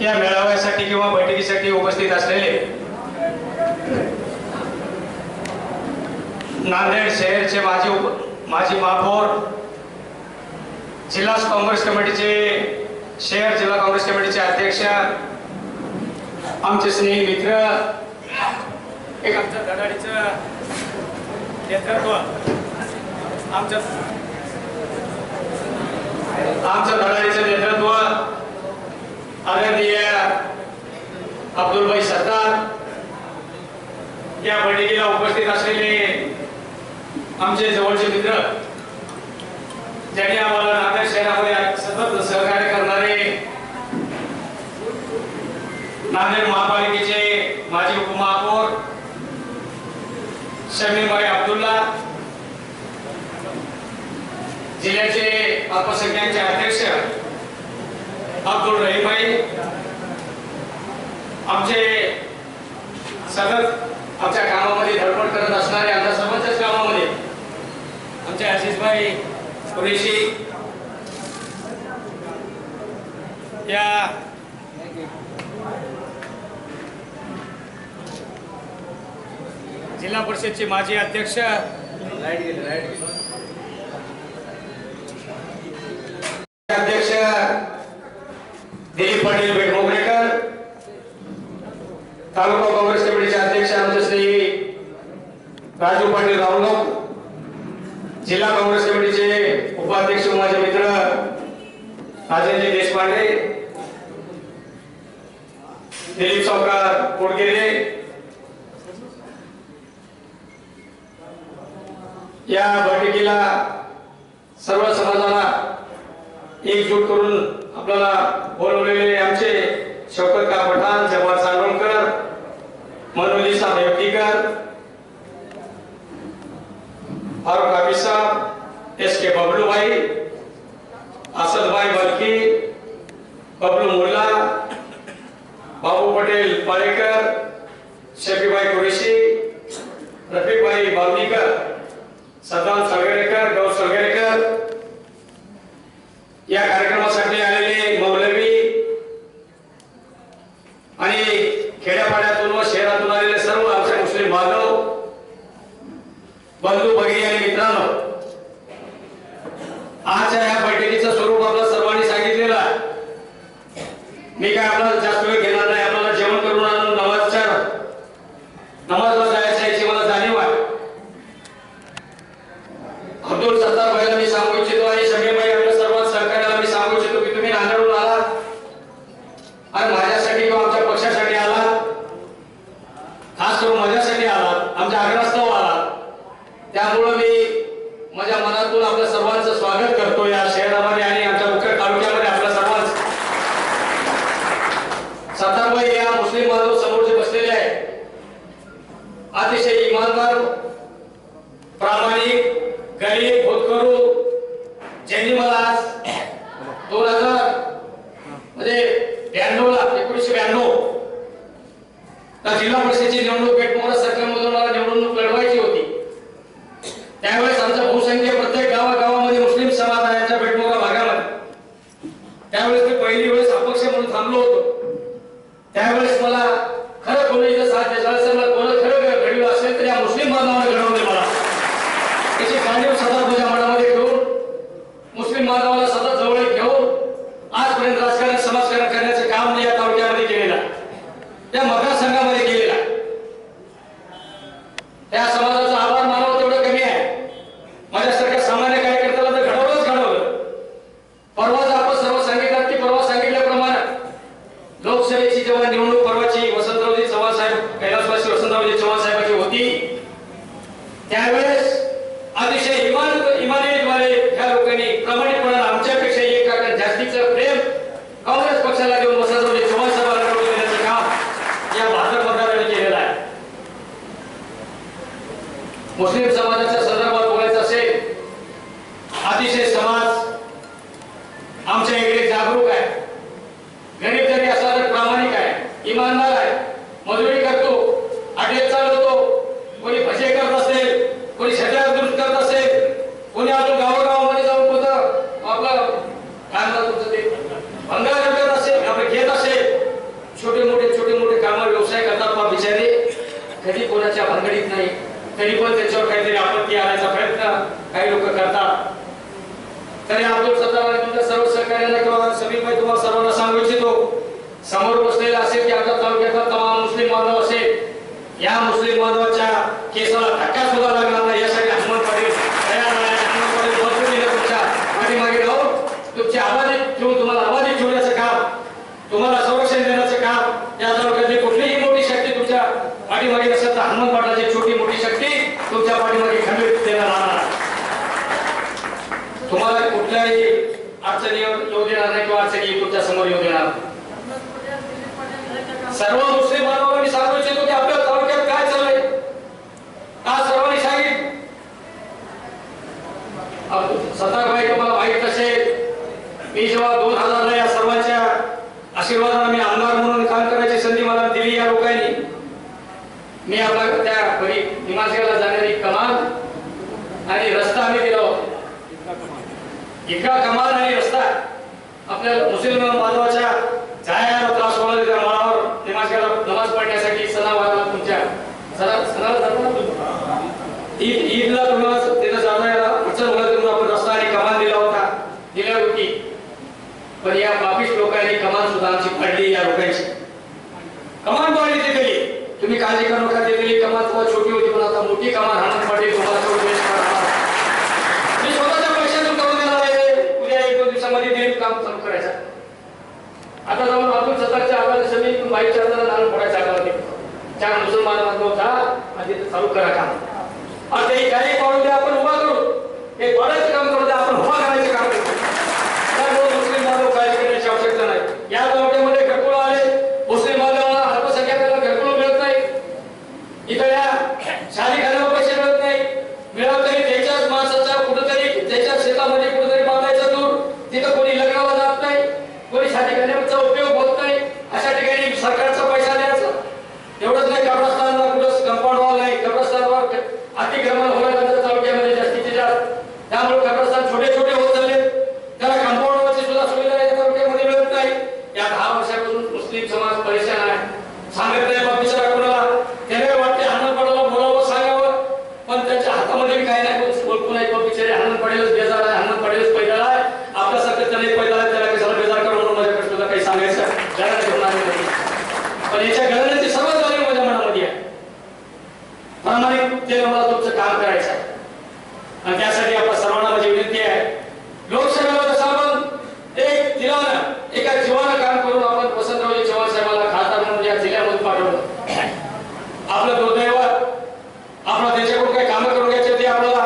या मेळाव्यासाठी किंवा बैठकीसाठी उपस्थित असलेले नांदेड शहरचे माजी उप माजी महापौर जिल्हा काँग्रेस कमिटीचे शहर जिल्हा काँग्रेस कमिटीचे अध्यक्ष आमचे स्नेही मित्र एक आमच्या धडाडीचं नेतृत्व आमच्या आमच्या धडाडीचं नेतृत्व आदरणीय अब्दुलबाई सत्तार या बैठकीला उपस्थित असलेले आमचे जवळचे मित्र ज्यांनी आम्हाला नांदेड शहरामध्ये सतत सहकार्य करणारे नांदेड महापालिकेचे माजी उपमहापौर शमीमभाई अब्दुल्ला जिल्ह्याचे अल्पसंख्याकचे अध्यक्ष अब्दुल रहीमभाई आमचे सतत आमच्या कामामध्ये धडपड करत असणारे आमच्या सर्वांच्याच कामामध्ये आमचे आशिषभाई कुरेशी या जिल्हा परिषदचे माजी अध्यक्ष अध्यक्ष दिलीप पाटील बेटमोगरेकर तालुका काँग्रेस कमिटीचे अध्यक्ष आमचे श्री राजू पाटील रावगाव जिल्हा काँग्रेस कमिटीचे उपाध्यक्ष माझे मित्र राजेंद्र देशपांडे. दिलीप सावकार कोडकेरे या बैठकीला सर्व समाजाला एकजूट करून आपल्याला बोलवलेले आमचे शौकत का पठाण जवाहर सांगोलकर मनोजी साहेब येवटीकर फारुख हाफिज साहब एस के बबलूभाई भाई बलकी बबलू मुल्ला बाबू पटेल पाळेकर शफीभाई कुरेशी रफीकभाई बावनीकर सद्दाम सलगरेकर गौ सलगरेकर या कार्यक्रमासाठी आलेले मौलवी आणि खेड्यापाड्यातून व शहरातून आलेले सर्व आमचे मुस्लिम बांधव बंधू भगिनी आणि मित्रांनो आजच्या या बैठकीचं स्वरूप आपल्या सर्वांनी सांगितलेलं आहे मी काय आपल्याला जास्त वेळ घेणार नाही आपल्याला जेवण करून आणून नमाजच्या नमाजला जायचं याची मला जाणीव आहे अब्दुल सत्तार भाईला मी सांगू इच्छितो आणि शमीर भाई आपल्या सर्व सहकार्याला मी सांगू इच्छितो की तुम्ही नांदेडून आलात आणि माझ्यासाठी किंवा आमच्या पक्षासाठी आलात खास करून माझ्यासाठी आलात आमच्या आग्रहास्तव आलात त्यामुळं मी माझ्या मनातून आपल्या सर्वांचं स्वागत करतो या शहरामध्ये आणि आमच्या मुख्य तालुक्यामध्ये आपल्या सर्वांचं सत्तारबाई या मुस्लिम बांधव समोर जे बसलेले आहे अतिशय इमानदार प्रामाणिक गरीब होतकरू ज्यांनी मला आज दोन हजार म्हणजे ब्याण्णव ला एकोणीसशे ब्याण्णव जिल्हा परिषदेची निवडणूक पेटमोहरा सर्कलमधून मला निवडणूक लढवायची होती त्यावेळेस आमचा बहुसंख्य प्रत्येक गावागावामध्ये मुस्लिम समाज आहे आमच्या पेटमोहरा भागामध्ये त्यावेळेस मी पहिली वेळेस अपक्ष म्हणून थांबलो होतो त्यावेळेस मला खरं कोणी इथं साथ द्यायचं असेल मला कोणं खरं घडलं असेल तर या मुस्लिम बांधवांना घडवले मला त्याची जाणीव सदा तुझ्या मनामध्ये घेऊन मुस्लिम बांधवाला सतत जवळ घेऊन आजपर्यंत राजकारण समाजकारण करण्याचं काम मी या तालुक्यामध्ये केलेलं आहे त्या इमानदार आहे. मजुरी करतो. अटेल चालवतो. कोणी भजे करत असेल कोणी शरीरात दुरुस्त करत असेल कोणी अजून गावागावामध्ये जाऊन होतं आपलं काय म्हणतात ते. भंगार करत असेल आपण घेत असेल. छोटे मोठे छोटे मोठे काम व्यवसाय करतात बा बिचारे. कधी कोणाच्या भानगडीत नाही. तरी पण त्याच्यावर काहीतरी आपत्ती आणायचा प्रयत्न काही लोक करतात. तरी अब्दुल सत्तार तुमच्या सर्व सहकार्यांना किंवा समीप तुम्हाला सर्वांना सांगू इच्छितो समोर बसलेला असेल की आपल्या तालुक्यातला तमाम मुस्लिम बांधव असेल या मुस्लिम बांधवाच्या केसाला धक्का सुद्धा लागणार नाही यासाठी हनुमान पाटील तयार आहे हनुमान पाटील भरपूर दिलं तुमच्या पाठीमागे राहून. तुमची आवाज ठेवून तुम्हाला आवाज ठेवण्याचं काम तुम्हाला संरक्षण देण्याचं काम या तालुक्यातली कुठलीही मोठी शक्ती तुमच्या पाठीमागे नसेल तर हनुमान पाटलाची छोटी मोठी शक्ती तुमच्या पाठीमागे खंडित देणार राहणार आहे. तुम्हाला कुठल्याही अडचणी येऊ देणार नाही किंवा अडचणी तुमच्यासमोर येऊ देणार नाही. सर्व मुस्लिम बांधवांना मी सांगू इच्छितो की आपल्या तालुक्यात काय चाललंय आज सर्वांनी सांगितलं सतारभाई तुम्हाला माहीत असेल मी जेव्हा दोन हजारला या सर्वांच्या आशीर्वादाने मी आमदार म्हणून काम करायची संधी मला दिली या लोकांनी मी आपला त्या घरी निमासगावला जाणारी कमाल आणि रस्ता आम्ही दिला होता. इतका कमाल आणि रस्ता. आपल्या मुस्लिम बांधवाच्या जायला त्रास होणार त्या माळावर निमासगावला नमाज पडण्यासाठी सणावाराला तुमच्या सणा सणाला जातो ना ईद ईदला तुम्हाला तिथं जाणाऱ्याला अडचण होणार म्हणून आपण रस्ता आणि कमान दिला होता दिल्या होती पण या बापिश लोकांनी कमान सुद्धा आमची फाडली या लोकांची कमान पाडली ते दिली तुम्ही नका कमान तुम्हाला छोटी होती पण आता मोठी कमान हाणून पाडली तुम्हाला मी स्वतःच्या पैशातून करून देणार आहे उद्या एक दोन दिवसामध्ये ते काम चालू करायचं आता जाऊन अब्दुल सत्तारच्या आवाज मी बाईक चालताना नारळ फोडायचा आग्रह चार मुसलमान बांधव होता आणि चालू करा काम। आता काही पाडू द्या आपण उभा करू। हे बरंच काम करू द्या आपण उभा करायचं काम करू त्यामुळे मुस्लिम बांधव काळजी करण्याची आवश्यकता नाही या तालुक्यामध्ये घरकुळ आले मुस्लिम बांधवांना अल्पसंख्याकांना घरकुळ मिळत नाही इथं या शादी खाण्यावर पैसे मिळत नाही मिळालं तरी त्याच्याच माणसाचा कुठेतरी त्याच्या शेतामध्ये कुठेतरी बांधायचं दूर तिथं कोणी लग्नाला जात नाही कोणी शादी खाण्याचा उपयोग होत नाही अशा ठिकाणी सरकारचा पैसा द्यायचा एवढंच नाही कब्रस्तानला कुठं कंपाऊंड वॉल नाही कब्रस्तानवर अतिक्रमण होण्यानंतर तालुक्यामध्ये जास्तीचे जास्त त्यामुळे कब्रस्तान छोटे छोटे होत चालले त्याला कंपाऊंड वॉलची सुद्धा सुविधा या तालुक्यामध्ये मिळत नाही या दहा वर्षापासून मुस्लिम समाज परेशान आहे सांगत नाही बाबा बिचारा कोणाला त्याने वाटते हाणून पडायला बोलावं सांगावं पण त्याच्या हातामध्ये बी काही नाही कोण बोलतो नाही तो बिचारे हाणून पडेलच बेजार आहे हाणून पडेलच पैदल आहे आपल्यासारखं त्याला पैदल आहे त्याला कशाला बेजार करून म्हणून माझ्याकडे सुद्धा काही सांगायचं गरज घेऊन आले नाही पण याच्या गरजेची सर्व जाणीव माझ्या मनामध्ये आहे प्रामाणिकतेने मला तुमचं काम करायचं आहे आणि त्यासाठी आपण सर्वांना माझी विनंती आहे लोकसभेला जसं आपण एक दिलानं एका जीवानं काम करून आपण वसंतरावजी चव्हाण साहेबांना खासदार म्हणून या जिल्ह्यामध्ये पाठवलं आपलं दुर्दैव आपलं त्यांच्याकडून काही कामं करून घ्यायची होती आपल्याला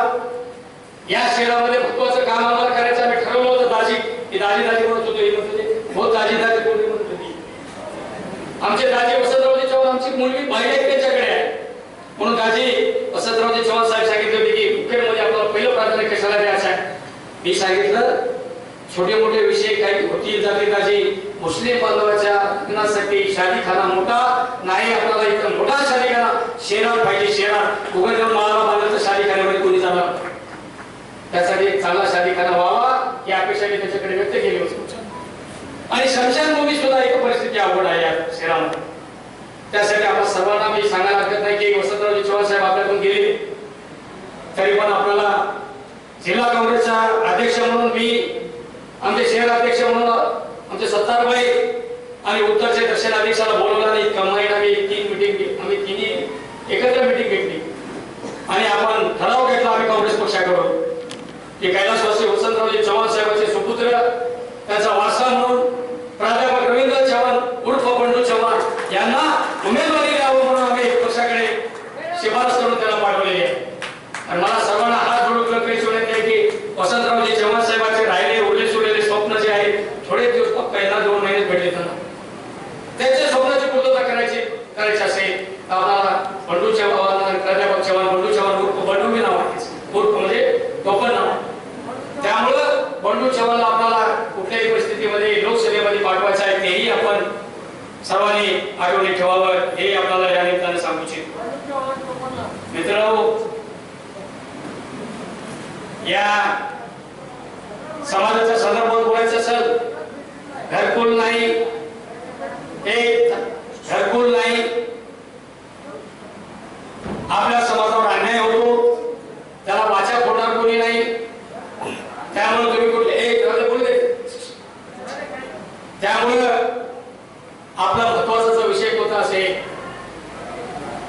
या शहरामध्ये महत्वाचं काम आम्हाला करायचं आम्ही ठरवलं होतं दाजी की दाजी दाजी म्हणत होतो हे म्हणत होते. हो दाजी दाजी कोणी म्हणत होती. आमचे दाजी वसंतरावजी चव्हाण आमची मुलगी पाहिजे त्यांच्याकडे आहे. म्हणून दाजी वसंतरावजी चव्हाण साहेब सांगितले होते की मुखेडमध्ये आपल्याला पहिलं प्राधान्य कशाला द्यायचं आहे? मी सांगितलं छोटे मोठे विषय काही होतील जातील दाजी. मुस्लिम बांधवाच्या लग्नासाठी शादीखाना मोठा नाही आपल्याला इथं मोठा शादीखाना शेणार पाहिजे शेणार. उघड जाऊन माळाला बांधलं तर शादीखान्यामध्ये कोणी जाणार? त्यासाठी एक चांगला शादीखाना व्हावा. ही अपेक्षा मी त्याच्याकडे व्यक्त केली होती. आणि शमशानभूमी सुद्धा एक परिस्थिती अवघड आहे या शहरामध्ये. त्यासाठी आपण सर्वांना मी सांगायला हरकत नाही की वसंतरावजी चव्हाण साहेब आपल्याकडून गेले. तरी पण आपल्याला जिल्हा काँग्रेसचा अध्यक्ष म्हणून मी आमचे शहर अध्यक्ष म्हणून आमचे सत्तारभाई आणि उत्तरचे दर्शन अध्यक्षाला बोलवलं आणि कमाईला आम्ही तीन मिटिंग आम्ही तिन्ही एकत्र मिटिंग घेतली. आणि आपण ठराव घेतला आम्ही काँग्रेस पक्षाकडून. की कैलासवासी वसंतरावजी चव्हाण साहेबांचे सुपुत्र त्यांचा वारसा म्हणून प्राध्यापक रवींद्र चव्हाण उर्फ बंडू चव्हाण यांना उमेदवारी द्यावं म्हणून आम्ही पक्षाकडे शिफारस करून त्याला पाठवलेली आहे. आणि मला सर्वांना हात जोडून कळकळीची विनंती आहे की वसंतरावजी चव्हाण साहेबांचे राहिले उरले सुरलेले स्वप्न जे आहे थोडे दिवस फक्त यांना दोन महिने भेटले त्यांना त्यांच्या स्वप्नाची पूर्तता करायची करायची असेल तर आम्हाला बंडू चव्हाण आपला महत्त्वाचा जो विषय कोणता असेल?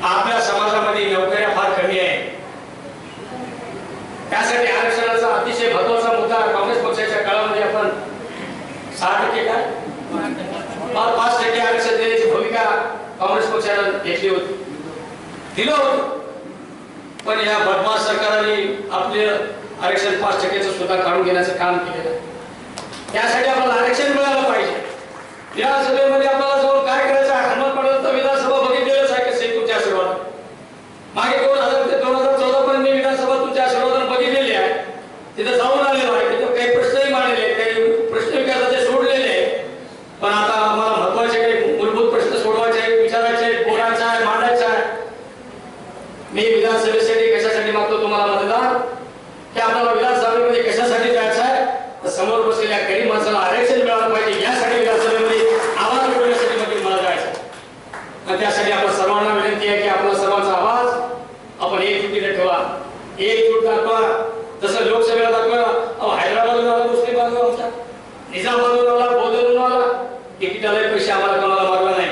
आपल्या समाजामध्ये नोकऱ्या फार कमी आहे त्यासाठी आरक्षणाचा अतिशय महत्त्वाचा मुद्दा काँग्रेस पक्षाच्या काळामध्ये आपण सहा टक्के काय पाच टक्के आरक्षण देण्याची भूमिका काँग्रेस पक्षानं घेतली होती. दिलं पण या बदमाश सरकारने आपले आरक्षण पाच टक्क्याचं सुद्धा काढून घेण्याचं काम केलेलं आहे. त्यासाठी आपल्याला आरक्षण मिळालं पाहिजे. विधानसभेमध्ये आपल्याला जाऊन काय करायचं आहे हनुमान पडलं तर विधानसभा बघितलेलंच आहे कसं तुमच्या आशीर्वाद मागे दोन हजार ते दोन हजार चौदा पर्यंत मी विधानसभा तुमच्या आशीर्वादाने बघितलेली आहे तिथं जाऊन आलेलो आहे तिथं काही प्रश्नही मांडलेले आहेत, काही प्रश्न विकासाचे सोडलेले आहेत पण आता आम्हाला महत्त्वाचे काही मूलभूत प्रश्न सोडवायचे आहेत विचारायचे आहेत बोलायचं आहे मांडायचं आहे मी विधानसभेसाठी कशासाठी मागतो तुम्हाला मतदान की आपल्याला विधानसभेमध्ये कशासाठी जायचं आहे तर समोर बसलेल्या गरीब माणसाला आरक्षण मिळालं पाहिजे यासाठी विधानसभेमध्ये आवाज मिळवण्यासाठी मध्ये मला जायचं आहे. आणि त्यासाठी आपल्या सर्वांना विनंती आहे की आपला सर्वांचा आवाज आपण एकजुटीने ठेवा एकजूट दाखवा जसं लोकसभेला दाखवा अहो हैदराबादून आला मुस्लिम बांधव आमचा निजामाबादून आला बोधवरून आला तिकिटाला पैसे आम्हाला कोणाला मारला नाही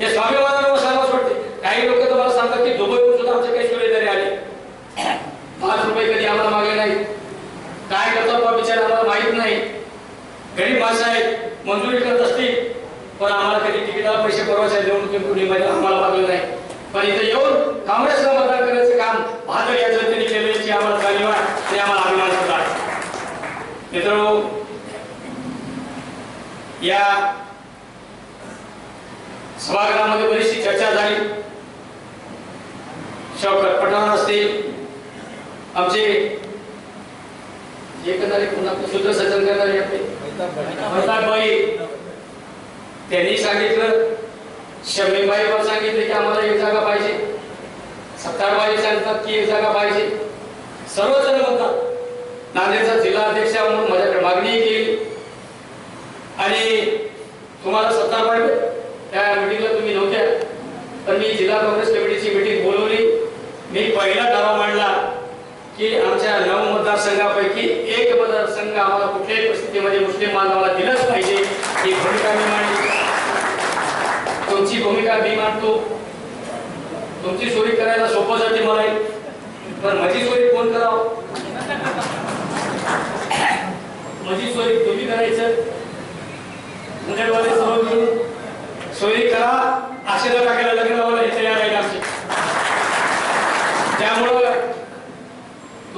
हे स्वाभिमानावर सांगावं वाटते काही लोक तर मला सांगतात की दुबईहून सुद्धा आमचे काही सुरेदारी आले पाच रुपये कधी आम्हाला मागले नाही काय करतात बा बिचारे आम्हाला माहीत नाही गरीब माणसं आहेत मंजुरी करत असतील पण आम्हाला कधी तिकिटाला पैसे पुरवायचे निवडणुकीमध्ये आम्हाला लागलं नाही. पण इथे येऊन काँग्रेसला मतदान करायचं काम भाजप या जनतेने केलं याची आम्हाला जाणीव आहे ते आम्हाला अभिमान सुद्धा मित्रांनो या सभागृहामध्ये बरीचशी चर्चा झाली. शौकत पठाण असतील आमचे एकंदरीत पुन्हा आपले सज्जन करणारे आपले प्रतापबाई त्यांनी सांगितलं शमीबाई पण सांगितलं की आम्हाला एक जागा पाहिजे. सत्तारबाई सांगतात की एक जागा पाहिजे. सर्वजण म्हणतात नांदेडचा जिल्हा अध्यक्ष म्हणून माझ्याकडे मागणी केली आणि तुम्हाला सत्तारबाई त्या मिटिंगला तुम्ही नव्हत्या. पण मी जिल्हा काँग्रेस कमिटीची मिटिंग बोलवली. मी पहिला दावा मांडला की आमच्या नऊ मतदारसंघापैकी एक मतदारसंघ आम्हाला कुठल्याही परिस्थितीमध्ये मुस्लिम बांधवाला दिलंच पाहिजे. ही भूमिका मी मांडली. तुमची भूमिका मी मांडतो. तुमची चोरी करायला सोपं जाते मला पण माझी चोरी कोण करावं? माझी चोरी तुम्ही करायचं. मुंडेवाले सर्व मिळून सोयी करा. आशीर्वाद टाकायला लग्न लावायला हे तयार आहे आमची त्यामुळं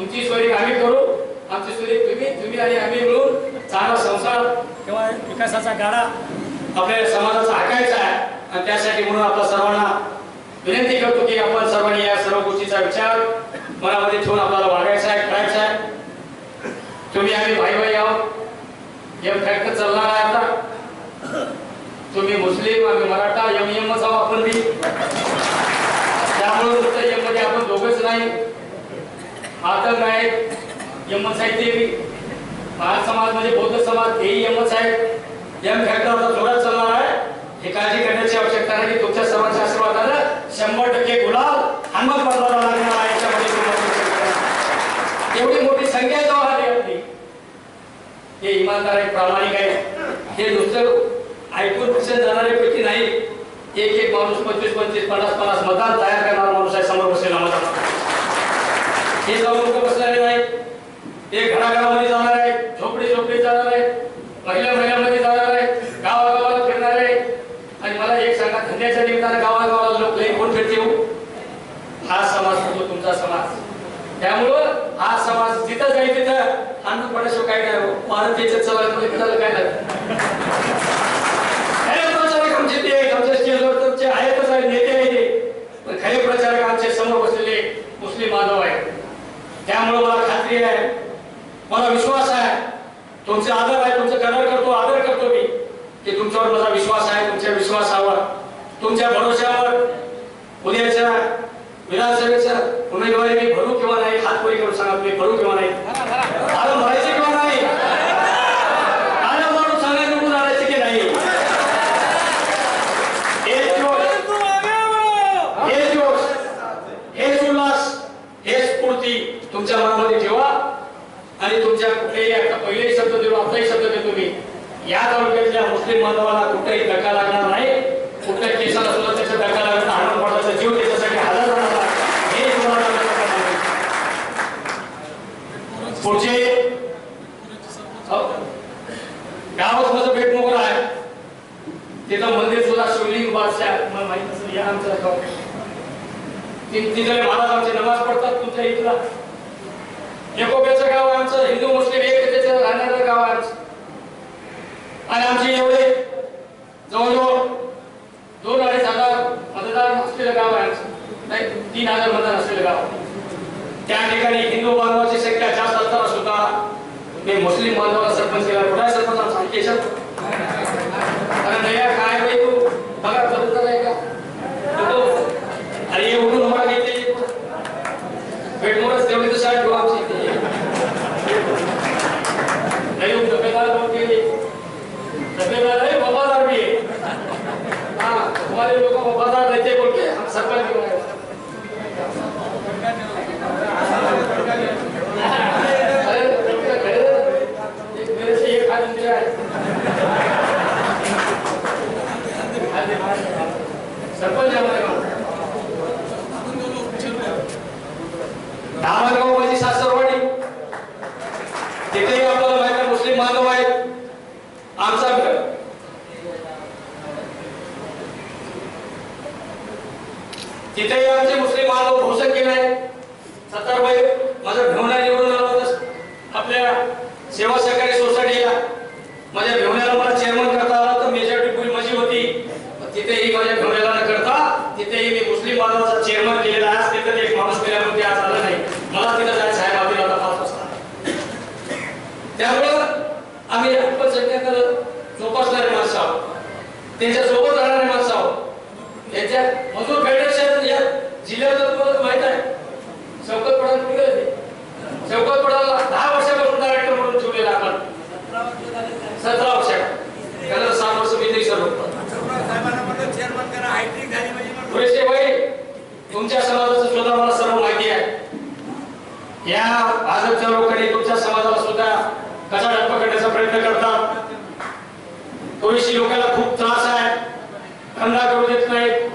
तुमची सोयी आम्ही करू आमची सोयी तुम्ही तुम्ही आणि आम्ही मिळून चांगला संसार किंवा विकासाचा गाडा आपल्या समाजाचा हाकायचा आहे. आणि त्यासाठी म्हणून आपल्या सर्वांना विनंती करतो की आपण सर्वांनी या सर्व गोष्टीचा विचार मनामध्ये ठेवून आपल्याला वागायचा आहे करायचा आहे. तुम्ही आम्ही भाई भाई आहोत. एम फॅक्टर चालणार आहे आता. तुम्ही मुस्लिम आम्ही मराठा एम एम आहोत आपण बी. त्यामुळे नुसतं एममध्ये आपण दोघच नाही. आतंक आहेत यमन आहेत ते महार समाज म्हणजे बौद्ध समाज हेही यमन साहेब. यम फॅक्टरचा जोरात चालणार आहे. हे काळजी करण्याची आवश्यकता नाही तुमच्या सर्वांच्या आशीर्वादानं शंभर टक्के गुलाल हनुमान पडला लागणार आहे. याच्यामध्ये एवढी मोठी संख्या जो आहे आपली. हे इमानदार आहे प्रामाणिक आहे. हे नुसतं ऐकून पक्षात जाणारे पैकी नाही. एक एक माणूस पंचवीस पंचवीस पन्नास पन्नास मतदान तयार करणारा माणूस आहे. समोर बसलेला मतदान. हे जाऊन लोक बसलेले नाही ते घराघरामध्ये जाणार आहे झोपडी झोपडी जाणार आहे महिला महिलांमध्ये जाणार आहे गावागावाला फिरणार आहे आणि मला एक सांगा धंद्याच्या निमित्तानं गावागावाला लोक लई कोण फिरते हो. हा समाज होतो तुमचा समाज. त्यामुळं हा समाज जिथं जाईल तिथं अन्न पडाशिवाय काय नाही हो. भारतीयच्या याच्यात चलायमध्ये काय नाही प्रचारक आमचे ते आहेत, आमच्या स्टेजवर तुमचे आहेतच आहे नेते आहे ते. पण खरे प्रचारक आमचे समोर बसलेले मुस्लिम माधव आहेत. त्यामुळे मला खात्री आहे. मला विश्वास आहे. तुमचे आदर आहे. तुमचं कदर करतो आदर करतो मी. की तुमच्यावर माझा विश्वास आहे तुमच्या विश्वासावर. तुमच्या भरोश्यावर. उद्याच्या विधानसभेच्या उमेदवारी मी भरू किंवा नाही हात पोरी करून सांगा तुम्ही भरू किंवा नाही आलं म्हणून सांगा निवडून आणायचे की नाही हेच जोश हेच जोश हेच उल्हास हेच स्फूर्ती तुमच्या मनामध्ये ठेवा आणि तुमच्या कुठलेही आता पहिलेही शब्द देतो आताही शब्द देतो मी या तालुक्यातल्या मुस्लिम बांधवाला कुठेही धक्का लागणार नाही. कुठल्या केसाला सुद्धा त्याचा धक्का लागणार नाही. हाणून जीव त्याच्यासाठी हजर राहणार हे तुम्हाला पुढचे गावच गावात माझं बेटमोगरा आहे तिथं मंदिर सुद्धा शिवलिंग बादशाह मला माहीत असेल या आमचं तिथे महाराज आमचे नमाज पडतात तुमच्या इथला. एकोप्याचं गाव आमचं हिंदू मुस्लिम एकतेचं राहणारं गाव आमचं आणि आमचे एवढे जवळजवळ दोन अडीच हजार मतदार असलेलं गाव आहे आमचं नाही तीन हजार मतदार असलेलं गाव त्या ठिकाणी हिंदू बांधवाची संख्या जास्त असताना सुद्धा मी मुस्लिम बांधवाला सरपंच केला. कुठे सरपंच आमचा? केशव. नया काय? हाँ हमारे को बाजार रहते बोल के हम सरपंच अरे मेरे एक से ये खा मिला है सरपंच है हमारे गाँव धामणगाव माझी सासरवाडी तिथेही आपल्याला माहिती आहे, मुस्लिम बांधव आहेत आमचा तिथेही आमचे मुस्लिम बांधव घोषण केलंय सत्तारबाई माझं घेऊन निवडून आलो होतं आपल्या सेवा सहकारी सोसायटीला माझ्या घेऊण्याला मला चेअरमन करता आला तर मेजॉरिटी फुल माझी होती पण तिथेही माझ्या घेऊण्याला न करता तिथेही मी मुस्लिम बांधवाचा चेअरमन केलेला आहे आज तिथे एक माणूस केल्यामुळे ते आज आला तिथं जायचं आहे माझी आता पाच वाजता त्यामुळं आम्ही अल्पसंख्याक जोपासणारे माणसं आहोत. त्यांच्यासोबत राहणारे माणसं आहोत. त्यांच्या मजूर फेडरेशन या जिल्ह्याचं तुम्हाला माहीत आहे. शौकत पडाल कुठे? शौकत पडाला दहा वर्षापासून डायरेक्टर म्हणून ठेवलेला आपण. सतरा वर्ष त्याला सहा वर्ष मी नाही सर्व पुरेसे भाई तुमच्या समाजाचं सुद्धा मला या भाजपच्या लोकांनी तुमच्या समाजाला सुद्धा कचाड्यात पकडण्याचा प्रयत्न करतात थोडीशी लोकांना खूप त्रास आहे. धंदा करू देत नाहीत.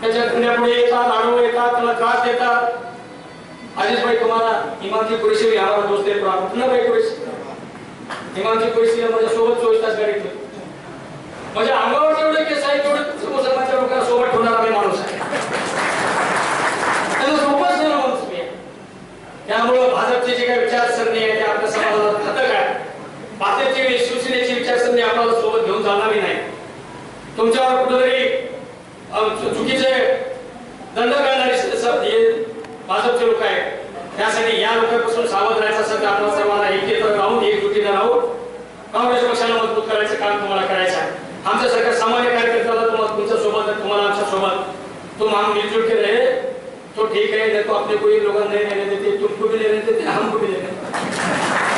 त्याच्या धंद्यापुढे येतात आडवं येतात त्याला त्रास देतात. आधीच भाई तुम्हाला इमानची परिषद यावर दोष देत राहतो ना भाई पुरेशी इमानची पुरेशी माझ्या म्हणजे सोबत चोवीस तास गाडी म्हणजे अंगावर जेवढे केस आहे तेवढे मुसलमानच्या लोकांना सोबत ठेवणारा माणूस आहे त्यांना सोबत नाही माणूस मी आहे. त्यामुळं भाजपची जी काही विचारसरणी आहे ते आपल्या समाजाला घातक आहे. भाजपची शिवसेनेची विचारसरणी आपल्याला सोबत घेऊन चालणारी नाही. तुमच्यावर कुठेतरी चुकीचे दंड करणारे भाजपचे लोक आहेत. त्यासाठी या लोकांपासून सावध राहायचा सध्या तर आपल्या सर्वांना एकत्र राहून एकजुटीनं राहून काँग्रेस पक्षाला मजबूत करायचं काम तुम्हाला करायचं आहे आमच्यासारख्या सामान्य कार्यकर्त्याला तुम्हाला तुमच्यासोबत आहे, तुम्हाला आमच्यासोबत तुम हम मिलजुल के रहे तो रहे है तो अपने कोई लोग नहीं रहने देते तुमको भी नहीं रहने देते हमको भी नहीं रहने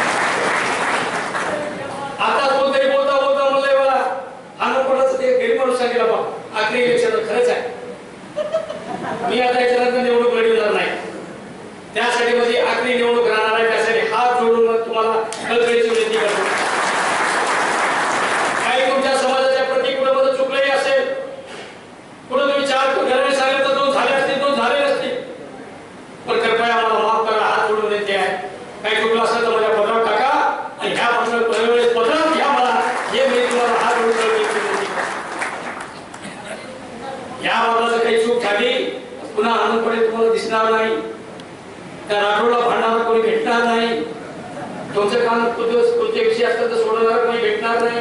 आता बोलते बोलता बोलता म्हणलंय मला अनुपडाचं ते गरीब माणूस सांगितलं बा आखरी इलेक्शन खरंच आहे. मी आता याच्यानंतर निवडणूक लढवणार नाही त्यासाठी माझी आखरी निवडणूक राहणार आहे त्यासाठी हात जोडून मग तुम्हाला कळकळीची विनंती करतो काही तुमच्या समाजाच्या प्रती कुठं मध्ये चुकलंही असेल कुठं तुम्ही चार घराने सांगितलं तर दोन झाले असतील दोन झाले नसतील पण कृपया मला माफ करा हात जोडून विनंती आहे काही चुकलं असेल तर माझ्या पत्रात टाका आणि ह्या पत्र वेळेस पत्रात घ्या मला हे मी तुम्हाला हात जोडून या बाबा काही चूक झाली पुन्हा आनंदपणे तुम्हाला दिसणार नाही. त्या राठोडला भांडणार कोणी भेटणार नाही. तुमचं काम कोणते विषय असतात तर सोडवणार कोणी भेटणार नाही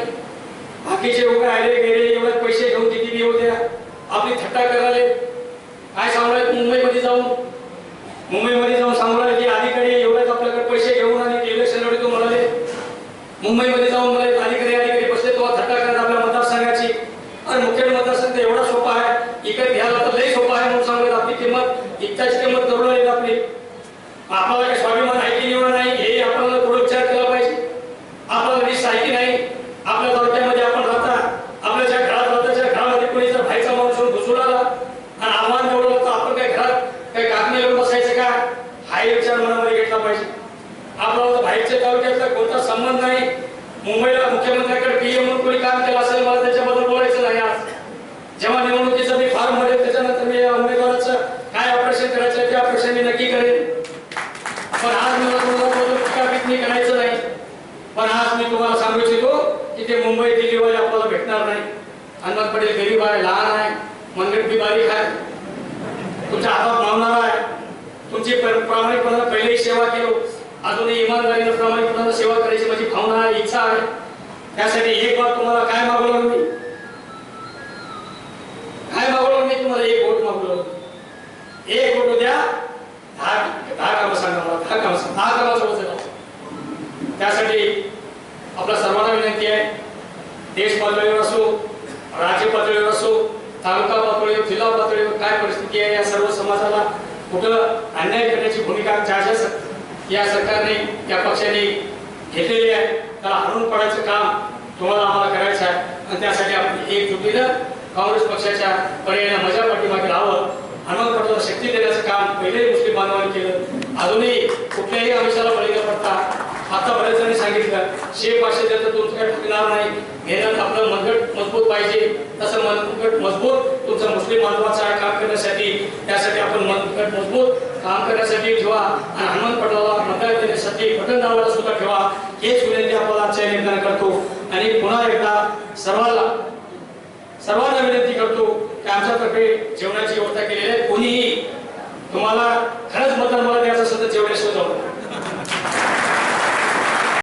बाकीचे लोक आले गेले एवढे पैसे घेऊन किती होत्या आपली थट्टा करायला काय सांगणार मुंबई जाऊन मुंबईमध्ये जाऊन सांगणार की अधिकारी एवढ्याच आपल्याकडे पैसे घेऊन आणि इलेक्शन लढतो म्हणाले मुंबईमध्ये जाऊन मला एक अधिकारी अधिकारी बसले तेव्हा थट्टा करत आपल्या मतदारसंघाची आणि मुख्य मतदारसंघ तर एवढा सोपा आहे इकडे घ्यायला तर लई सोपा आहे म्हणून सांगत आपली किंमत इतकाची किंमत करून येत आपली आपल्याला स्वाभिमान आहे की एवढं नाही हे आपल्याला थोडं विचार केला पाहिजे आपल्याला रिस्क आहे की नाही आपल्या तालुक्यामध्ये आपण राहता आपल्या ज्या घरात राहता त्या घरामध्ये कोणी जर भाईचा माणूस येऊन घुसून आला आणि आव्हान निवडलं तर आपण काय घरात काही कागणी येऊन बसायचं का हा एक विचार मनामध्ये घेतला पाहिजे आपल्याला तर बाहेरच्या तालुक्यातला कोणता संबंध नाही मुंबईला मुख्यमंत्र्याकडे पीएम म्हणून कोणी काम केलं असेल मला त्याच्याबद्दल बोलायचं नाही आज जेव्हा निवडणुकीचं मी फॉर्म भरेल त्याच्यानंतर मी या उमेदवाराचं काय ऑपरेशन करायचं ते ऑपरेशन मी नक्की करेन पण आज मला कोणाबद्दल टीकाटिप्पणी करायचं नाही पण आज मी तुम्हाला सांगू इच्छितो की ते मुंबई दिल्लीवाले आपल्याला भेटणार नाही। अण्णा पटेल गरीब आहे लहान आहे मनगट बारीक आहे तुमच्या हातात मावणार आहे तुमची प्रामाणिकपणा प्रामाणिकपणानं पहिलेही सेवा केलो अजूनही इमानदारीनं प्रामाणिकपणानं सेवा करायची माझी भावना आहे इच्छा आहे त्यासाठी एक बार तुम्हाला काय मागवलं मी? काय मागवलं मी तुम्हाला? एक वोट मागवलं एक वोट द्या. दहा दहा कामं सांगा मला. दहा कामं दहा कामाचं त्यासाठी आपल्या सर्वांना विनंती आहे. देश पातळीवर असो राज्य पातळीवर असो तालुका पातळीवर जिल्हा पातळीवर काय परिस्थिती आहे या सर्व समाजाला कुठं अन्याय करण्याची भूमिका ज्या ज्या या सरकारने या पक्षाने घेतलेली आहे त्याला हरून पडायचं काम तुम्हाला आम्हाला करायचं आहे. आणि त्यासाठी आपण एकजुटीनं काँग्रेस पक्षाच्या पर्यायानं माझ्या पाठीमागे राहावं हनुमान पटोला शक्ती देण्याचं काम पहिलेही मुस्लिम बांधवांनी केलं. अजूनही कुठल्याही आमिषाला बळी न पडता आता बऱ्याच सांगितलं शेप असेल जर तर तुमचं काही ठिकणार नाही. घेण्यात आपलं मनगट मजबूत पाहिजे. तसं मनगट मजबूत तुमचं मुस्लिम बांधवाचं आहे काम करण्यासाठी. त्यासाठी आपण मनगट मजबूत काम करण्यासाठी ठेवा. आणि हनुमान पटलाला मतदान देण्यासाठी बटन दाबायला सुद्धा ठेवा. हेच विनंती आपल्याला आजच्या निमित्तानं करतो. आणि पुन्हा एकदा सर्वांना सर्वांना विनंती करतो की आमच्यातर्फे जेवणाची व्यवस्था केलेली आहे. कोणीही तुम्हाला